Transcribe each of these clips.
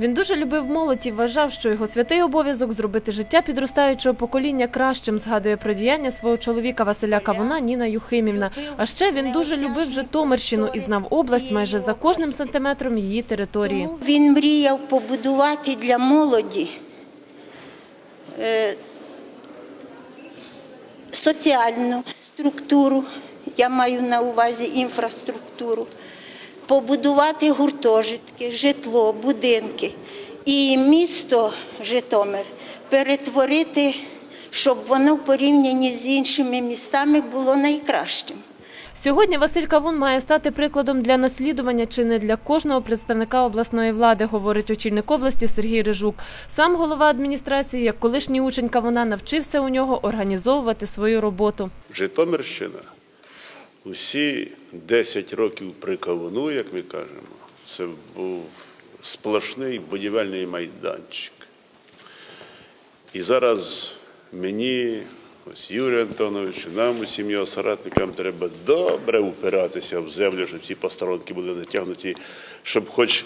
Він дуже любив молодь і вважав, що його святий обов'язок зробити життя підростаючого покоління кращим. Згадує про діяння свого чоловіка Василя Кавуна Ніна Юхимівна. А ще він дуже любив Житомирщину і знав область майже за кожним сантиметром її території. Він мріяв побудувати для молоді е, соціальну структуру, я маю на увазі інфраструктуру, побудувати гуртожитки, житло, будинки і місто Житомир перетворити, щоб воно в порівнянні з іншими містами було найкращим. Сьогодні Василь Кавун має стати прикладом для наслідування чи не для кожного представника обласної влади, говорить очільник області Сергій Рижук. Сам голова адміністрації, як колишній учень Кавуна, навчився у нього організовувати свою роботу. Житомирщина усі 10 років при кавуну, як ми кажемо, це був сплошний будівельний майданчик. І зараз мені, ось Юрію Антоновичу, нам, усім його соратникам, треба добре упиратися в землю, щоб ці посторонки були натягнуті, щоб хоч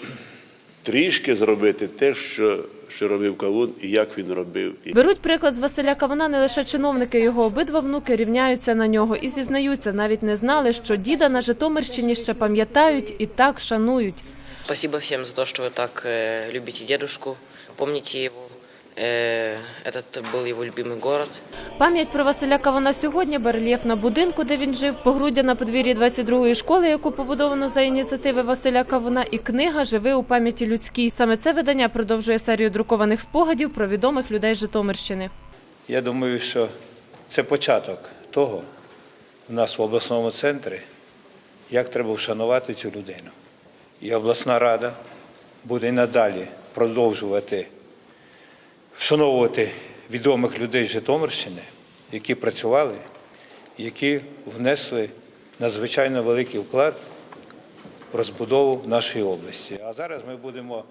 трішки зробити те, що, що робив кавун і як він робив. Беруть приклад з Василя Кавуна не лише чиновники, його обидва внуки рівняються на нього і зізнаються, навіть не знали, що діда на Житомирщині ще пам'ятають і так шанують. Спасибо всем за то, что вы так э, любите дедушку, помните его. Э, этот был его любимый город. Пам'ять про Василя Кавуна сьогодні барельєф на будинку, де він жив, погруддя на подвір'ї 22-ї школи, яку побудовано за ініціативи Василя Кавуна, і книга Живи у пам'яті людській. Саме це видання продовжує серію друкованих спогадів про відомих людей Житомирщини. Я думаю, що це початок того в нас в обласному центрі, як треба вшанувати цю людину. І обласна рада буде й надалі продовжувати вшановувати відомих людей Житомирщини, які працювали, які внесли надзвичайно великий вклад в розбудову нашої області. А зараз ми будемо